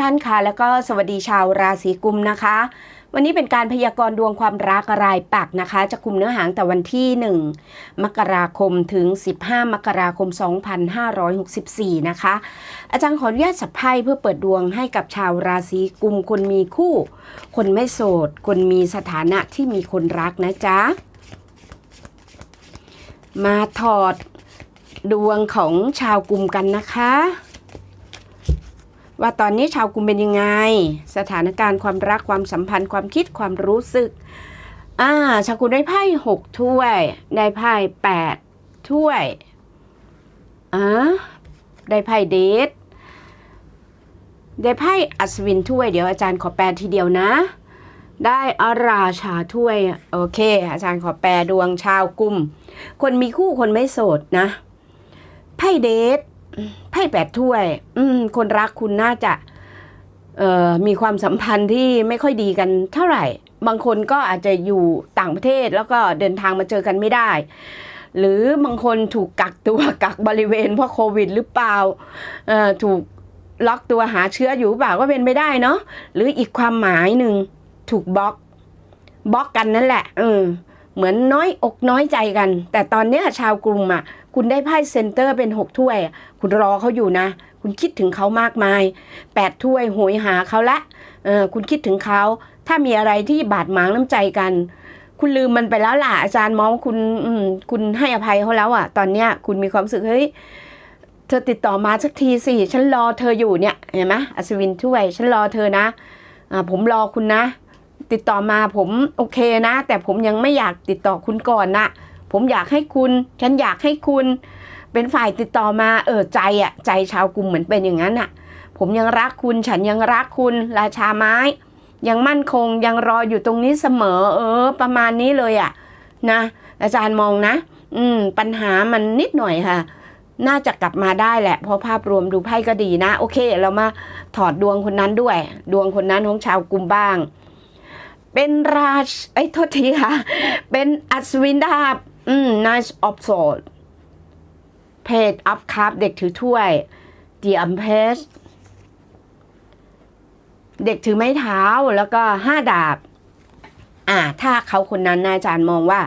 ท่านค่ะ แล้วก็สวัสดีชาวราศีกุมนะคะ วันนี้เป็นการพยากรณ์ดวงความรักรายปักนะคะ จะคุมเนื้อหางแต่วันที่ 1 มกราคมถึง 15 มกราคม 2564 นะคะ อาจารย์ขออนุญาตสับไพ่เพื่อเปิดดวงให้กับชาวราศีกุมคนมีคู่ คนไม่โสด คนมีสถานะที่มีคนรักนะจ๊ะ มาถอดดวงของชาวกุมกันนะคะ ว่าตอนนี้ชาวกุมเป็นยังไง สถานการณ์ความรักความสัมพันธ์ความคิดความรู้สึก อ่า ชาวกุมได้ไพ่หกถ้วย ได้ไพ่แปดถ้วยอ่าได้ไพ่เดทได้ไพ่อัศวินถ้วยเดี๋ยวอาจารย์ขอแปลทีเดียวนะ ได้อาราชาถ้วยโอเค อาจารย์ขอแปลดวงชาวกุมคนมีคู่คนไม่โสดนะไพ่เดท ไพ่แปดถ้วย อืม คนรักคุณน่าจะเอ่อมีความสัมพันธ์ที่ไม่ค่อยดีกันเท่าไหร่ บางคนก็อาจจะอยู่ต่างประเทศแล้วก็เดินทางมาเจอกันไม่ได้ หรือบางคนถูกกักตัวกักบริเวณเพราะโควิด หรือเปล่าเอ่อถูกล็อกตัวหาเชื้ออยู่เปล่าก็เป็นไม่ได้เนาะหรืออีกความหมายหนึ่งถูกบล็อกบล็อกกันนั่นแหละ เออ เหมือนน้อยอกน้อยใจกัน แต่ตอนเนี้ยชาวกรุงอะ คุณได้ไพ่เซนเตอร์เป็นหกถ้วย คุณรอเขาอยู่นะ คุณคิดถึงเขามากมายแปดถ้วยโหยหาเขาละเออคุณคิดถึงเขา ถ้ามีอะไรที่บาดหมางน้ำใจกัน คุณลืมมันไปแล้วล่ะอาจารย์มองว่าคุณคุณให้อภัยเขาแล้วอะ ตอนเนี้ยคุณมีความรู้สึกเฮ้ยเธอติดต่อมาสักทีสิ ฉันรอเธออยู่เนี่ย เห็นไหมอัศวินถ้วย ฉันรอเธอนะอ่าผมรอคุณนะ ติดต่อมาผมโอเคนะ แต่ผมยังไม่อยากติดต่อคุณก่อนนะผมอยากให้คุณ ฉันอยากให้คุณ เป็นฝ่ายติดต่อมาเออใจอะใจชาวกรุงเหมือนเป็นอย่างนั้นอะผมยังรักคุณฉันยังรักคุณ ราชาไม้ ยังมั่นคงยังรออยู่ตรงนี้เสมอ เออ ประมาณนี้เลยอะนะ อาจารย์มองนะ อืม ปัญหามันนิดหน่อยค่ะ น่าจะกลับมาได้แหละเพราะภาพรวมดูไพ่ก็ดีนะ โอเค เรามาถอดดวงคนนั้นด้วย ดวงคนนั้นของชาวกรุมบ้าง เป็นราชไอ้โทษทีค่ะ เป็นอัศวินดาบ อืม nice of sword เพจอัพคัพเด็กถือถ้วย The u m p e s เด็กถือไม้เท้าแล้วก็ห้าดาบ อ่า ถ้าเขาคนนั้นนะอาจารย์มองว่า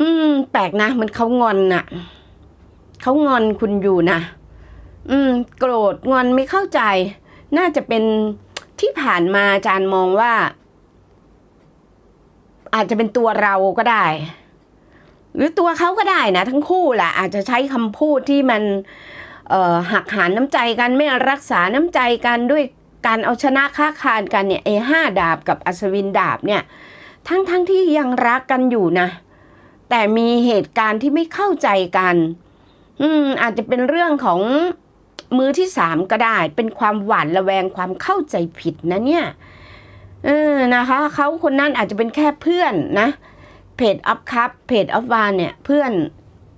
อืม แปลกนะ มันเขางอนน่ะ เขางอนคุณอยู่นะ อืม โกรธงอนไม่เข้าใจ น่าจะเป็นที่ผ่านมาอาจารย์มองว่า อาจจะเป็นตัวเราก็ได้ หรือตัวเขาก็ได้นะ ทั้งคู่แหละอาจจะใช้คำพูดที่มันหักหานน้ำใจกันไม่รักษาน้ำใจกันด้วยการเอาชนะค้าคานกันเนี่ยเอห้าดาบกับอัศวินดาบเนี่ย ทั้งทั้งที่ยังรักกันอยู่นะ แต่มีเหตุการณ์ที่ไม่เข้าใจกัน อืมอาจจะเป็นเรื่องของมือที่สามก็ได้ เป็นความหวานระแวงความเข้าใจผิดนะเนี่ย เออนะคะเขาคนนั้นอาจจะเป็นแค่เพื่อนนะเพจอัพคัพเพจอัพวานเนี่ยเพื่อน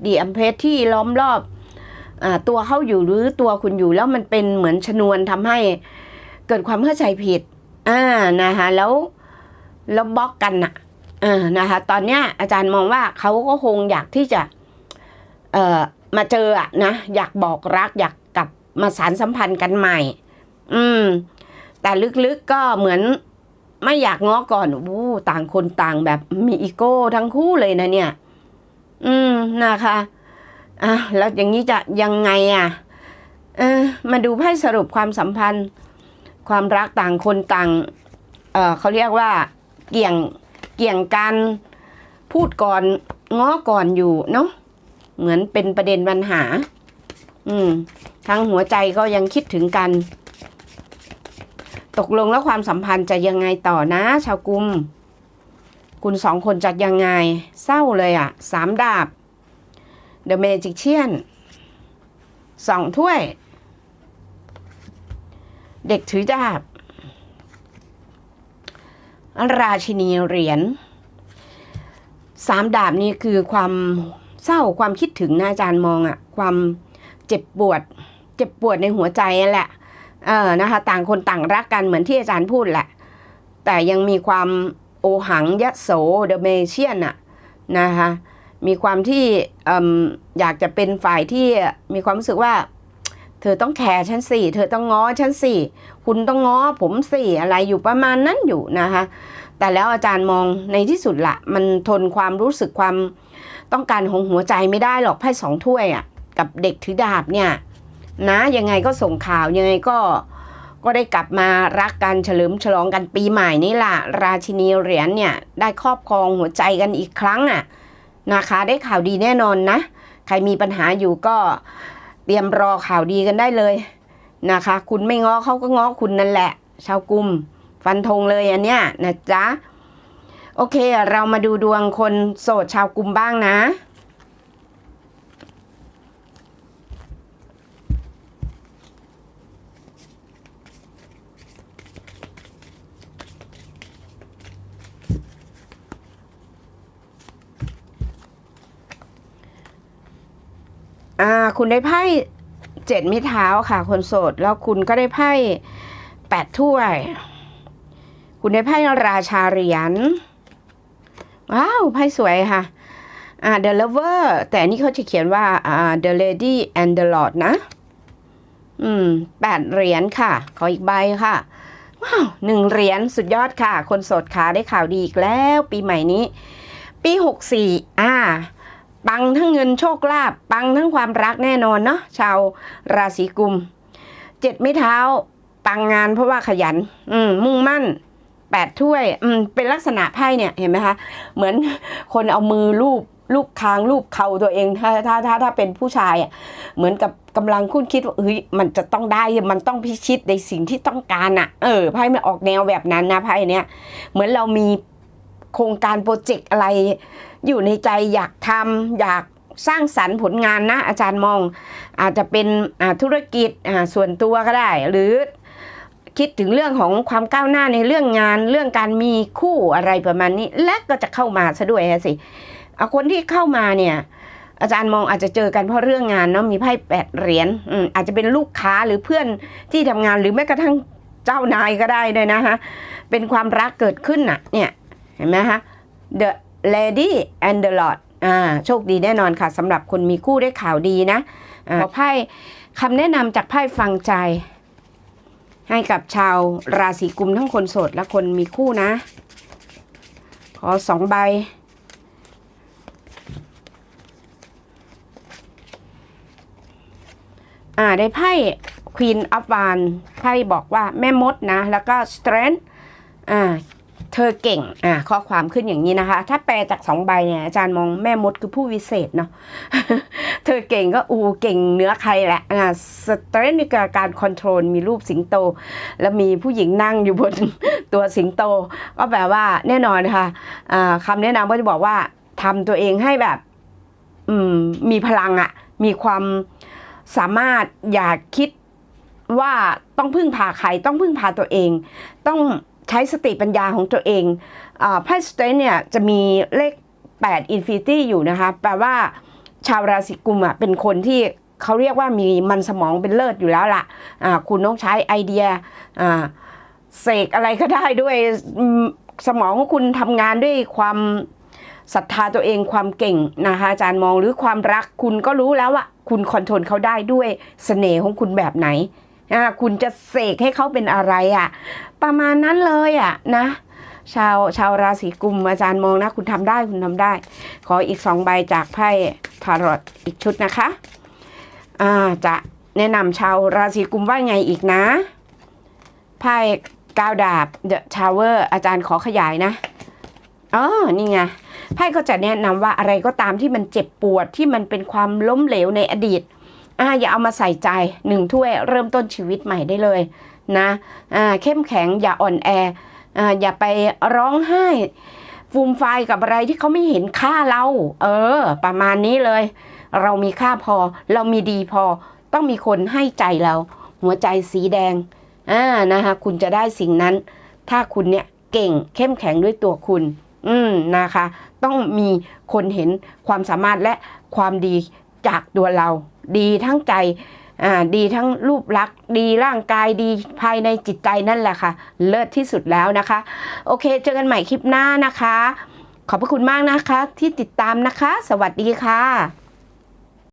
ดีอัมเพสที่ล้อมรอบอตัวเขาอยู่หรือตัวคุณอยู่แล้วมันเป็นเหมือนชนวนทำให้เกิดความเข้าใจผิดอ่านะคะแล้วแล้วบล็อกกันน่ะเออนะคะ ตอนเนี้ยอาจารย์มองว่าเขาก็คงอยากที่จะเอ่อมาเจออะนะอยากบอกรัก อยากกลับมาสารสัมพันธ์กันใหม่ อืม แต่ลึกๆก็เหมือน ไม่อยากง้อก่อนอู้ต่างคนต่างแบบมีอีโก้ทั้งคู่เลยนะเนี่ย อืมนะคะอะแล้วอย่างนี้จะยังไงอะ เออ มาดูไพ่สรุปความสัมพันธ์ ความรักต่างคนต่าง เออเขาเรียกว่า เกี่ยงเกี่ยงกันพูดก่อนง้อก่อนอยู่เนาะเหมือนเป็นประเด็นปัญหา อืมทั้งหัวใจก็ยังคิดถึงกัน ตกลงแล้วความสัมพันธ์จะยังไงต่อนะ ชาวกุม คุณสองคนจะยังไง เศร้าเลยอะ่ะสามดาบ The Magician สองถ้วย เด็กถือดาบ ราชินีเหรียญสามดาบนี่คือความเศร้าความคิดถึงนะอาจารย์มองอะความเจ็บปวด เจ็บปวดในหัวใจนั่นแหละ เออนะคะ ต่างคนต่างรักกันเหมือนที่อาจารย์พูดแหละ แต่ยังมีความโอหังยะโสเดเมเชียนอะนะคะมีความที่อมอยากจะเป็นฝ่ายที่มีความรู้สึกว่า เธอต้องแคร์ฉันสิเธอต้องง้อฉันสิคุณต้องง้อผมสิอะไรอยู่ประมาณนั้นอยู่นะคะแต่แล้วอาจารย์มองในที่สุดละมันทนความรู้สึกความต้องการของหัวใจไม่ได้หรอกไพ่สองถ้วยอะ่ะกับเด็กถือดาบเนี่ย นะยังไงก็ส่งข่าวยังไงก็ก็ได้กลับมารักกันเฉลิมฉลองกันปีใหม่นี่ล่ะ ราชินีเหรียญเนี่ยได้ครอบครองหัวใจกันอีกครั้งอะนะคะ ได้ข่าวดีแน่นอนนะ ใครมีปัญหาอยู่ก็เตรียมรอข่าวดีกันได้เลยนะคะ คุณไม่ง้อเขาก็ง้อคุณนั่นแหละ ชาวกลุ่มฟันธงเลยอันเนี้ยนะจ๊ะ โอเคเรามาดูดวงคนโสดชาวกลุ่มบ้างนะ อ่า คุณได้ไพ่เจ็ดม้เท้าค่ะ คนโสด แล้วคุณก็ได้ไพ่แปดถ้วย คุณได้ไพ่ราชาเหรียญ ว้าว ไพ่สวยค่ะ อ่า the lover แต่นนี้เขาจะเขียนว่า อ่า the lady and the lord นะ อืมแปดเหรียญค่ะ ขออีกใบค่ะ ว้าวหนึ่งเหรียญสุดยอดค่ะ คนโสดขาได้ข่าวดีอีกแล้ว ปีใหม่นี้ ปีหกสี่อ่า ปังทั้งเงินโชคลาภปังทั้งความรักแน่นอนเนาะชาวราศีกุมเจ็ดไม่เท้า ปังงานเพราะว่าขยัน อืม มุ่งมั่นแปดถ้วย อืม เป็นลักษณะไพ่เนี่ยเห็นไหมคะ เหมือนคนเอามือลูบลูบคางลูบเข่าตัวเองถ้าถ้าถ้าถ้าเป็นผู้ชายอะเหมือนกับกำลังคุ้นคิดว่าเฮ้ยมันจะต้องได้มันต้องพิชิตในสิ่งที่ต้องการอะ เออไพ่มันออกแนวแบบนั้นนะไพ่เนี้ยเหมือนเรามีโครงการโปรเจกต์อะไร อยู่ในใจอยากทำอยากสร้างสรรค์ผลงานนะ อาจารย์มอง อาจจะเป็นธุรกิจส่วนตัวก็ได้ หรือคิดถึงเรื่องของความก้าวหน้าในเรื่องงาน เรื่องการมีคู่อะไรประมาณนี้ และก็จะเข้ามาซะด้วยสิเอาคนที่เข้ามาเนี่ยอาจารย์มองอาจจะเจอกันเพราะเรื่องงานเนาะมีไพ่แปดเหรียญอือาจจะเป็นลูกค้าหรือเพื่อนที่ทำงานหรือแม้กระทั่งเจ้านายก็ได้เลยนะคะเป็นความรักเกิดขึ้นน่ะเนี่ยเห็นไหมคะ The Lady and the Lord อ่าโชคดีแน่นอนค่ะสำหรับคนมีคู่ได้ข่าวดีนะอ่าขอไพ่คำแนะนำจากไพ่ฟังใจ ให้กับชาวราศีกุมทั้งคนโสดและคนมีคู่นะ ขอสองใบอ่าได้ไพ่ Queen of Wands ไพ่บอกว่าแม่มดนะ แล้วก็ Strength อ่าเธ อเก่ง อ่าข้อความขึ้นอย่างนี้นะคะ ถ้าแปลจากสองใบเนี่ยอาจารย์มองแม่มดคือผู้วิเศษเนาะ เธอเก่งก็อูเก่งเหนื้อใครแหละ อ่าสเตรนนี่คือการคอนโทรลมีรูปสิงโต แล้วมีผู้หญิงนั่งอยู่บนตัวสิงโต ก็แปลว่าแน่นอนค่ะอ่าคำแนะนำก็จะบอกว่าทำตัวเองให้แบบ อืม มีพลังอะมีความสามารถอย่าคิดว่าต้องพึ่งพาใคร ต้องพึ่งพาตัวเอง ต้อง ใช้สติปัญญาของตัวเองไพ่สเตนเนี่ยจะมีเลข 8 Infinity อยู่นะคะ แปลว่าชาวราศีกุมอะเป็นคนที่เขาเรียกว่ามีมันสมองเป็นเลิศอยู่แล้วล่ะอ่าคุณต้องใช้ไอเดียเสกอะไรก็ได้ด้วยสมองของคุณทำงานด้วยความศรัทธาตัวเองความเก่งนะคะอาจารย์มองหรือความรักคุณก็รู้แล้วว่าคุณคอนโทรลเขาได้ด้วยเสน่ห์ของคุณแบบไหน อ่าคุณจะเสกให้เขาเป็นอะไรอะ ประมาณนั้นเลยอะนะ ชาวชาวราศีกุมอาจารย์มองนะ คุณทำได้คุณทำได้ ขออีกสองใบจากไพ่ทารอตอีกชุดนะคะอ่าจะแนะนำชาวราศีกุมว่าไงอีกนะไพ่ก้าวดาบ The Tower อาจารย์ขอขยายนะอ๋อนี่ไงไพ่ก็จะแนะนำว่าอะไรก็ตามที่มันเจ็บปวดที่มันเป็นความล้มเหลวในอดีต อ่าอย่าเอามาใส่ใจหนึ่งถ้วยเริ่มต้นชีวิตใหม่ได้เลยนะอ่าเข้มแข็งอย่าอ่อนแออ่าอย่าไปร้องไห้ฟูมไฟกับอะไรที่เขาไม่เห็นค่าเรา เออ ประมาณนี้เลย เรามีค่าพอ เรามีดีพอ ต้องมีคนให้ใจเรา หัวใจสีแดงอ่านะคะคุณจะได้สิ่งนั้น ถ้าคุณเนี่ยเก่งเข้มแข็งด้วยตัวคุณ อืมนะคะ ต้องมีคนเห็นความสามารถและความดีจากตัวเราดีทั้งใจอ่าดีทั้งรูปลักษณ์ดีร่างกายดีภายในจิตใจนั่นแหละค่ะ เลิศที่สุดแล้วนะคะ โอเค เจอกันใหม่คลิปหน้านะคะ ขอบพระคุณมากนะคะ ที่ติดตามนะคะ สวัสดีค่ะ